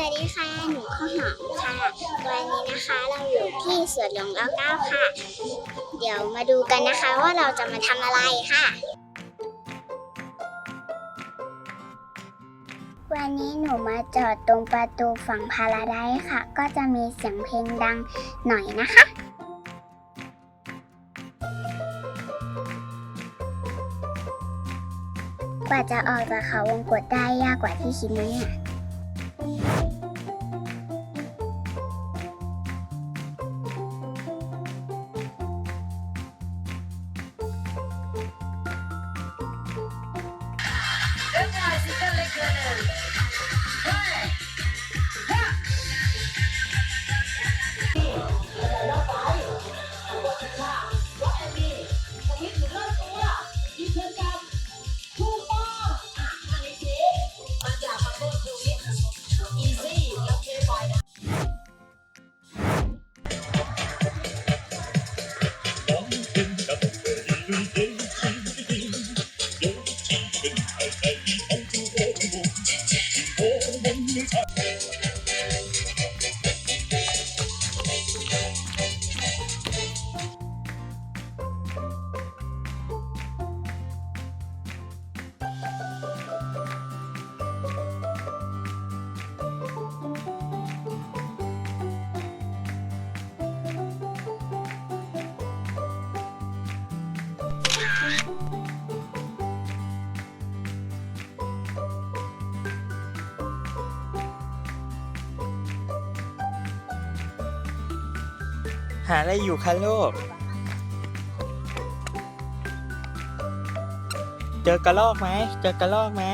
สวัสดีค่ะ หนูข้าวหอมค่ะ วันนี้นะคะเราอยู่ที่สวนหลวงรเก้าค่ะ เดี๋ยวมาดูกันนะคะว่าเราจะมาทำอะไรค่ะ วันนี้หนูมาจอดตรงประตูฝั่งพาราไดซ์ค่ะ ก็จะมีเสียงเพลงดังหน่อยนะคะกว่าจะออกจากเขาวงกตได้ยากกว่าที่คิดนะเนี่ย Yeah. หาอะไรอยู่คะลูก เจอกระรอกไหม เจอกระรอกไหม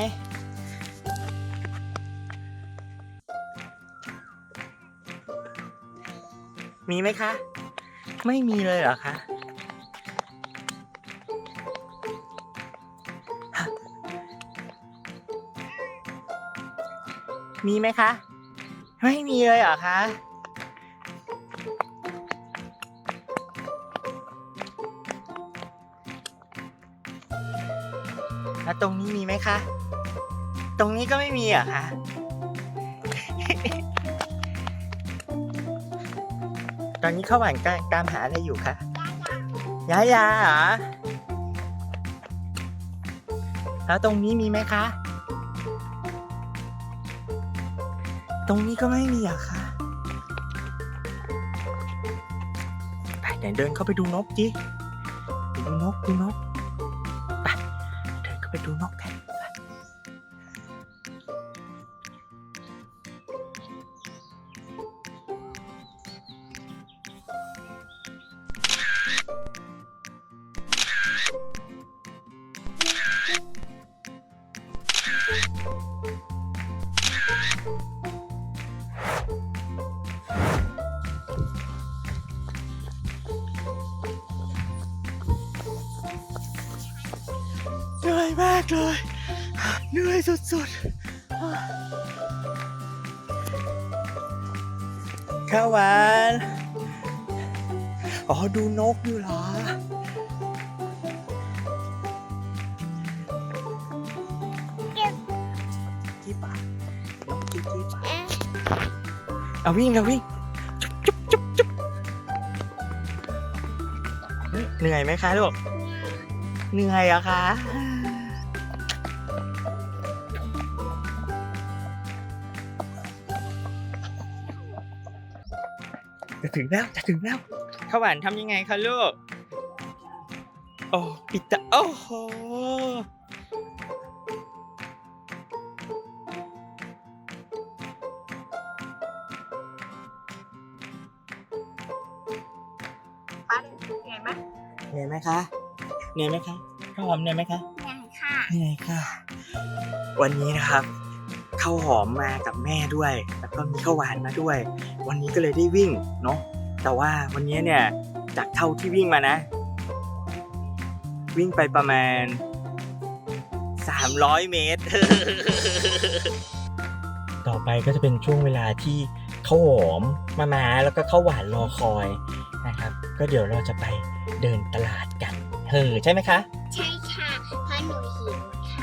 มีไหมคะ ไม่มีเลยเหรอคะ มีไหมคะ ไม่มีเลยเหรอคะ แล้วตรงนี้มีไหมคะ ตรงนี้ก็ไม่มีเหรอะคะตอนนี้เข้าหวานกาตามหาอะไรอยู่คะยายาเหรอ แล้วตรงนี้มีไหมคะ ตรงนี้ก็ไม่มีเหรอะคะไปเดินเดินเข้าไปดูนกจิไปดูนกดูนก เดินเเหนื่อยมากเลย เหนื่อยสุดๆข้าวหวาน อ๋อ ดูนกอยู่เหรอจี้ปากนกจี้จี้ปากเอาวิ่งเอาวิ่ง จุ๊บจุ๊บจุ๊บจุ๊บเหนื่อยไหมคะลูก เหนื่อยเหรอะคะจะถึงแล้วจะถึงแล้วข้าวหวานทำยังไงคะลูก โอ้ปิดตาโอ้โหป้าเหนื่อยไหมเหนื่อยไหมคะ เหนื่อยไหมคะข้าวหอมเหนื่อยไหมคะยังค่ะเหนื่อยค่ะ วันนี้นะครับข้าวหอมมากับแม่ด้วย แล้วก็มีข้าวหวานมาด้วย วันนี้ก็เลยได้วิ่งเนาะแต่ว่าวันนี้เนี่ยจากเท่าที่วิ่งมานะ วิ่งไปประมาณ 300 เมตร ต่อไปก็จะเป็นช่วงเวลาที่ข้าวหอมมามาแล้วก็ข้าวหวานรอคอยนะครับ ก็เดี๋ยวเราจะไปเดินตลาดกัน เออใช่ไหมคะ ใช่ค่ะ เพราะหนูหิวค่ะ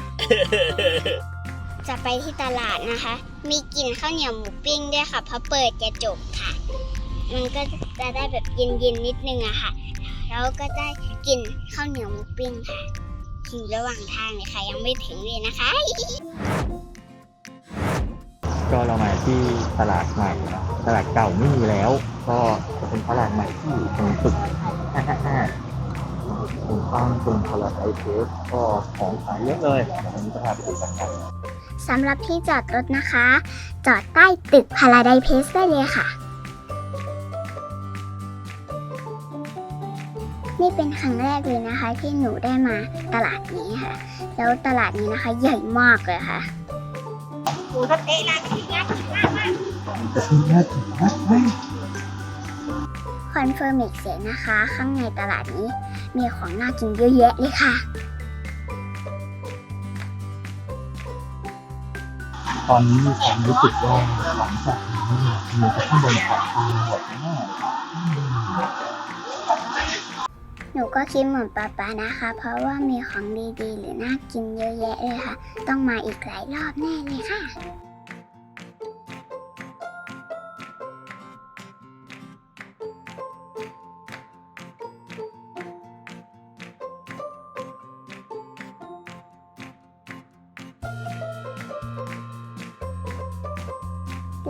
จะไปที่ตลาดนะคะ มีกลิ่นข้าวเหนียวหมูปิ้งด้วยค่ะเพราะเปิดกระจกค่ะ มันก็จะได้แบบเย็นๆนิดนึงอะค่ะ แล้วก็ได้กลิ่นข้าวเหนียวหมูปิ้งค่ะอยู่ระหว่างทางเลยค่ะ ยังไม่ถึงเลยนะคะ ก็เรามาที่ตลาดใหม่นะตลาดเก่าไม่มีแล้ว ก็จะเป็นตลาดใหม่ที่อยู่ตรงตึก555 ตรงข้างตรงพลาไทเทสก็ของขายเยอะเลยเดี๋ยววันนี้จะพาไปดูกันครับสำหรับที่จอดรถนะคะ จอดใต้ตึกพาราไดเพสได้เลยค่ะ นี่เป็นครั้งแรกเลยนะคะ ที่หนูได้มาตลาดนี้ค่ะ แล้วตลาดนี้นะคะใหญ่มากเลยค่ะหมูสะเต๊ะร้านนี้นะมากมากจะเป็นน่ากินมากไหม คอนเฟิร์มอีกเสียงนะคะ ข้างในตลาดนี้มีของน่ากินเยอะแยะเลยค่ะ ตอนนี้มีความรู้สึกว่าหลังจากนี้เนี่ยมีแต่ข้างบนของตาหมดแน่หนูก็คิดเหมือนป๊าป๊านะคะ เพราะว่ามีของดีๆ หรือน่ากินเยอะแยะเลยค่ะ ต้องมาอีกหลายรอบแน่เลยค่ะ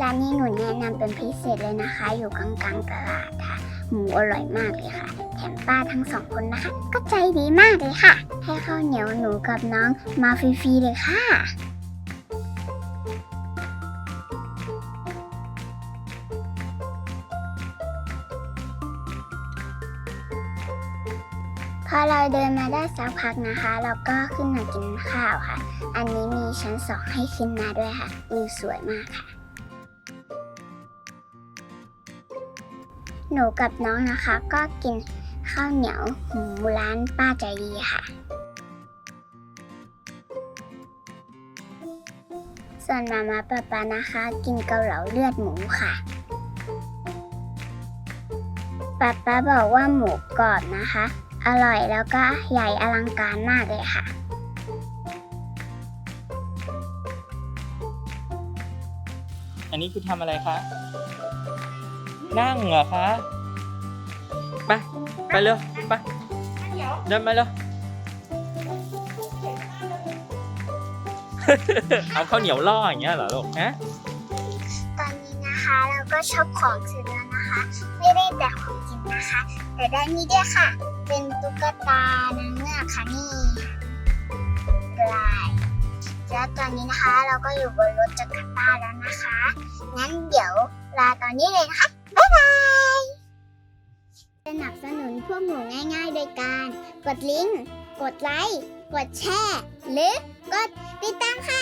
ร้านนี้หนูแนะนำเป็นพิเศษเลยนะคะ อยู่กลางๆตลาดค่ะ หมูอร่อยมากเลยค่ะ แถมป้าทั้งสองคนนะคะ ก็ใจดีมากเลยค่ะ ให้ข้าวเหนียวหนูกับน้องมาฟรีๆเลยค่ะพอเราเดินมาได้สักพักนะคะ เราก็ขึ้นมากินข้าวค่ะ อันนี้มีชั้นสองให้ขึ้นมาด้วยค่ะวิวสวยมากค่ะ หนูกับน้องนะคะ ก็กินข้าวเหนียวหมูร้านป้าใจดีค่ะ ส่วนมาม่าป้าปานะคะ กินเกาเหลาเลือดหมูค่ะป้าป้าบอกว่าหมูกรอบนะคะ อร่อยแล้วก็ใหญ่อลังการมากเลยค่ะ อันนี้คือทำอะไรคะ นั่งเหรอคะ ไป ไปเร็ว ไปเดี๋ยวเดินมาเร็ว เอาข้าวเหนียวล่ออย่างเงี้ยเหรอลูกฮะตอนนี้นะคะเราก็ชอบของเสร็จแล้วนะคะ ไม่ได้แต่ของกินนะคะ แต่ได้นี่ด้วยค่ะ เป็นตุ๊กตานางเงือกค่ะนี่ลายแล้วตอนนี้นะคะเราก็อยู่บนรถจักรต้าแล้วนะคะ งั้นเดี๋ยวลาตอนนี้เลยนะคะบ๊ายบายส นับสนุนพวกหนูง่ายๆ โดยการ กดลิงก์ กดไลค์ กดแชร์ หรือกดติดตามค่ะ